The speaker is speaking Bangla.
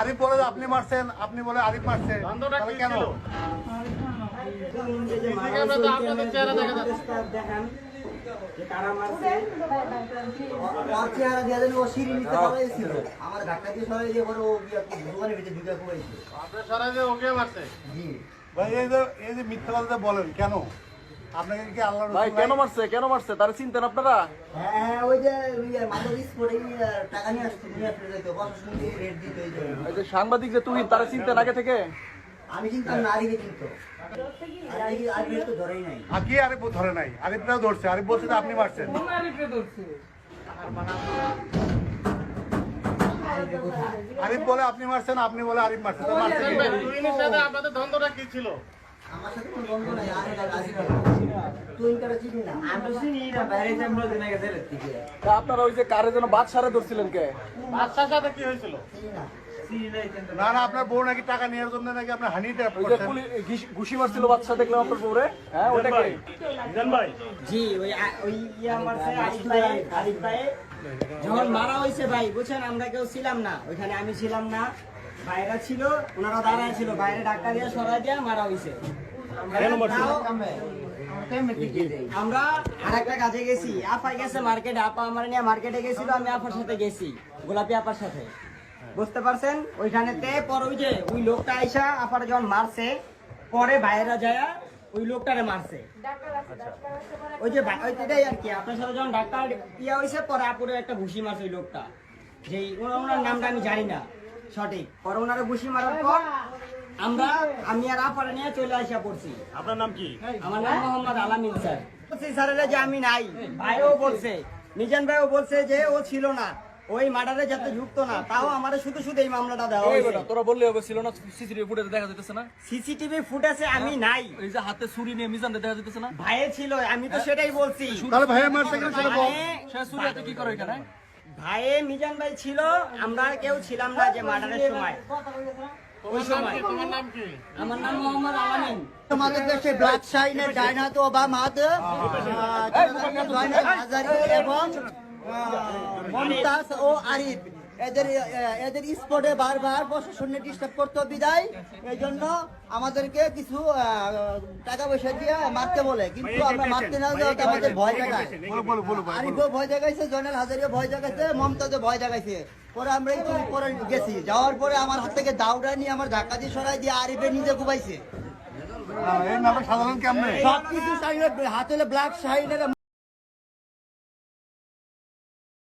আরিফ বলে আপনি মারছেন আপনি বলে আরিফ মারছে। দ্বন্দ্বটা তাহলে কি কেন? ছিল? ক্যামেরাতে আপনাদের চেহারা দেখা যাচ্ছে। দেখান কারা মারছে ওর চেহারা দিয়ে দেন ও সিঁড়ি নিচে সবাই আমার ধাক্কা দিয়ে সবাই দিয়ে পরে ও দোকানের ভিতরে ঢুকে পড়েছে। আপনার সারা যে ওকে মারছে জি ভাই এই যে এই যে মিথ্যা কথা বলেন কেন? ভাই কেন মারছে? কেন মারছে? তার চিনতেন আপনারা? সাংবাদিক যে তুই তারা চিনতেন আগে থেকে? আমি চিন্তাম না আরিফে কিন্তু। আরিফ আরিফ তো ধরেই নাই। আর কি আরিফ ধরে নাই ধরছে আরিফ বলছে আপনি মারছেন। আরিফ বলে আপনি মারছেন আপনি বলে আরিফ মারছেন আপনাদের দ্বন্দ্বটা কি ছিল? আমার সাথে কোনো বন্ধু নাই আরিফ আরিফ তুই কারা চিনি না। আমি চিনি না বাইরে যে আমরা দিনে গেছে রে থেকে তা আপনারা ওই যে কারে যেন বাদ সারে ধরছিলেন কে? বাচ্চার সাথে কি হয়েছিল? না। চিনি নাই কিন্তু না না আপনার বউ নাকি টাকা নেওয়ার জন্য নাকি আপনার হানি ট্যাপ ঘুষি মারছিল বাচ্চা দেখলাম আপনার পরে হ্যাঁ ওটা কে? জি ওই ওই মারছে আরিফ ভাই আরিফ ভাই যখন মারা হয়েছে ভাই বুঝছেন আমরা কেউ ছিলাম না। ওইখানে আমি ছিলাম না। বাইরে ছিল ওনারা দাঁড়ায় ছিল বাইরে ডাক্তার দিয়ে সরাই দিয়ে মারা হয়েছে আমরা আরেকটা কাজে গেছি। আপা গেছে মার্কেটে আপা আমার নিয়ে মার্কেটে গেছিল আমি আপার সাথে গেছি গোলাপি আপার সাথে। বুঝতে পারছেন? ওইখানেতে পর ওই যে ওই লোকটা আইসা আপার যখন মারছে পরে বাইরে যায় ওই লোকটারে মারছে। ওই যে ভা- ওই আর কি আপনার সাথে যখন ডাক্তার ইয়া হয়েছে পরে আপুরে একটা ঘুষি মারছে ওই লোকটা। যে ওনার ওনার নামটা আমি জানি না। সঠিক। পরে ওনারে ঘুষি মারার পর আমরা আমি আর আপারে নিয়ে চলে আসা পড়ছি। আপনার নাম কি? আমার নাম মোহাম্মদ আলামিন স্যার। বলছি স্যারেরা যে আমি নাই। ভাইও বলছে মিজান ভাইও বলছে যে ও ছিল না। ওই মার্ডারে যাতে যুক্ত না তাও আমাদের শুধু শুধু এই মামলাটা দেওয়া হয়েছে। তোরা বললে হবে ছিল না সিসিটিভি ফুটেজে দেখা যেতেছে না? সিসিটিভি ফুটেজে আমি নাই। এই যে হাতে ছুরি নিয়ে মিজান দেখা যেতেছে না? ভাইয়ে ছিল আমি তো সেটাই বলছি। তাহলে ভাইয়া মারছে কেন সেটা বল। সে ছুরি হাতে কি করে এখানে? ভাইয়ে মিজান ভাই ছিল আমরা কেউ ছিলাম না যে মার্ডারের সময়। ওই সময়। তোমার নাম কি? আমার নাম মোহাম্মদ আলামিন। আমাদের দেশে শাইনের হাজারি এবং মমতাজ ও আরিফ। এদের এদের স্পটে বারবার প্রশাসনে ডিস্টার্ব করতে বিদায়। এই জন্য আমাদেরকে কিছু টাকা পয়সা দিয়ে মারতে বলে। কিন্তু আমরা মারতে না যাওয়াতে আমাদের ভয় দেখায় আরিফও ভয় দেখাইছে জয়নাল হাজারিও ভয় দেখাইছে মমতাজও ভয় দেখাইছে পরে আমরা একটু পরে গেছি। যাওয়ার পরে আমার হাত থেকে দাউডা নিয়ে আমার ধাক্কা দিয়ে সরাই দিয়ে আরিফে নিজে ঘুমাইছে। সবকিছু হাতে ব্ল্যাক শাইনের